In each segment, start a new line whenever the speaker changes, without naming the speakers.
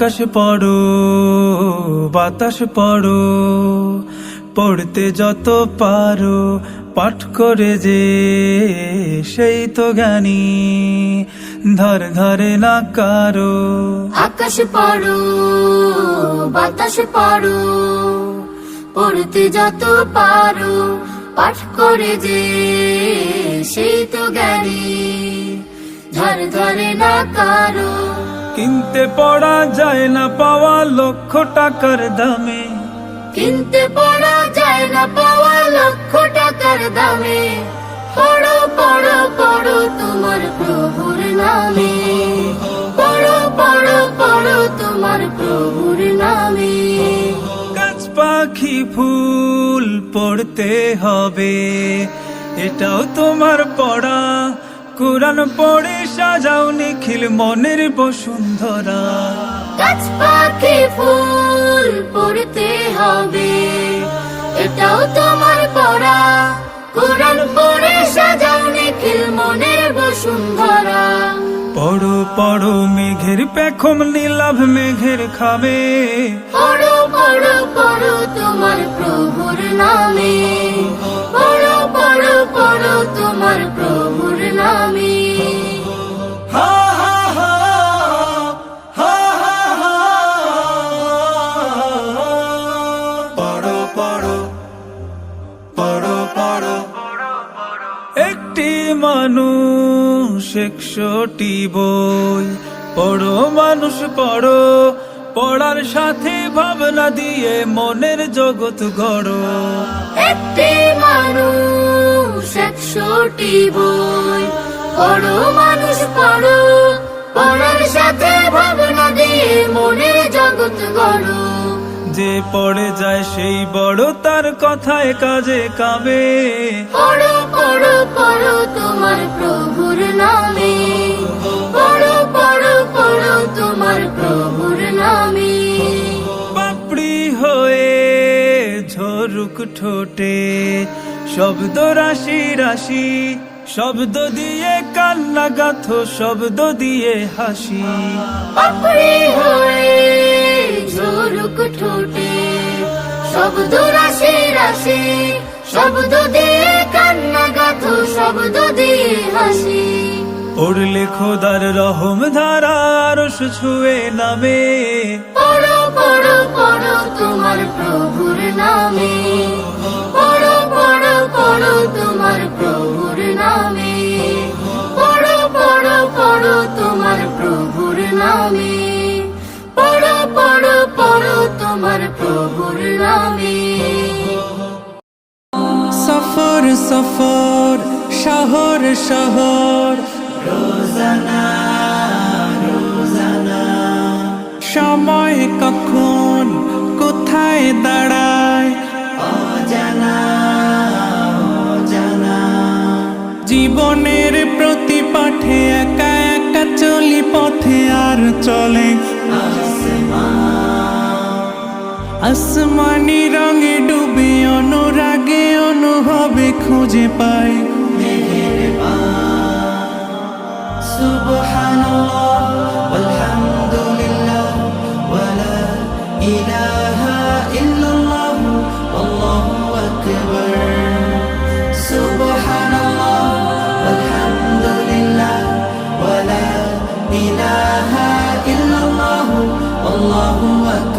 আকাশ পড়ো, বাতাস পড়ো, পড়তে যত পারো, পাঠ করে যে সেই তো জ্ঞানী। ধর ধরে না কারও।
আকাশ পড়ো, বাতাস পড়ো, পড়তে যত পারো, পাঠ করে যে সেই তো জ্ঞানী। ধর ধরে না কারও।
কিনতে পড়া যায় না পাওয়া লক্ষ টাকার দামে।
কিনতে পড়া যায় না পাওয়া লক্ষ টাকার দামে। পড়ো পড়ো পড়ো তোমার প্রভুর নামে। পড়ো পড়ো পড়ো তোমার প্রভুর নামে।
গাছ পাখি ফুল পড়তে হবে এটাও তোমার পড়া। কোরআন পড়ে সাজাও নিখিল মনের বসুন্ধরা।
গাছ পাখি ফুল পড়তে হবে এটাও তোমার পড়া। কোরআন পড়ে সাজাও নিখিল মনের বসুন্ধরা।
পড়ো পড়ো মেঘের পেখম নীলাভ মেঘের খাবে
পড়ো পড়ো পড়ো তোমার প্রভুর নামে।
একশোটি বই। পড়ো মানুষ পড়ো। পড়ার সাথে ভাবনা দিয়ে মনের জগৎ গড়ো।
একটি মানুষ একশোটি বই। পড়ো মানুষ পড়ো। পড়ার সাথে ভাবনা দিয়ে মনের জগৎ গড়ো।
যে পড়ে যায় সেই বড় তার কথায় কাজে কাবে
পড়ো
ঝরুক ঠোঁটে। শব্দ রাশি রাশি শব্দ দিয়ে কান্না গাথো শব্দ দিয়ে হাসি।
ঝরুক ঠোঁটে শব্দ রাশি রাশি শব্দ দিয়ে কান্না গাথো শব্দ দিয়ে হাসি।
পড়লে খোদার রহম ধারা আরশ ছুঁয়ে নামে।
প্রভুর নামে। পড়ো পড়ো পড়ো তোমার প্রভুর নামে। পড়ো পড়ো পড়ো তোমার প্রভুর নামে। পড়ো পড়ো পড়ো তোমার প্রভুর নামে।
সফর সফর, শহর শহর জীবনের প্রতি পাঠে একা একা চলি পথে আর চলে। আসমানি রঙে ডুবে, অনুরাগে অনুভবে খুঁজে পাই।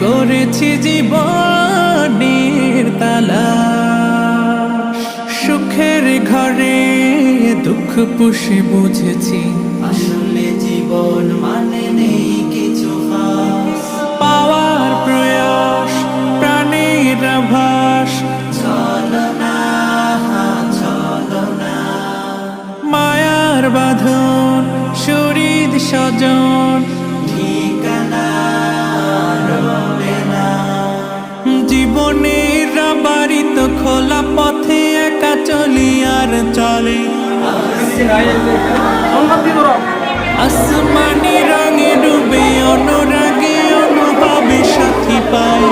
করেছি জীবনের তালা। সুখের ঘরে দুঃখ পুষে বুঝেছি। পথে একা চলি আর চলে। আসমানি রঙে ডুবে অনুরাগে অনুভবে সাথী পায়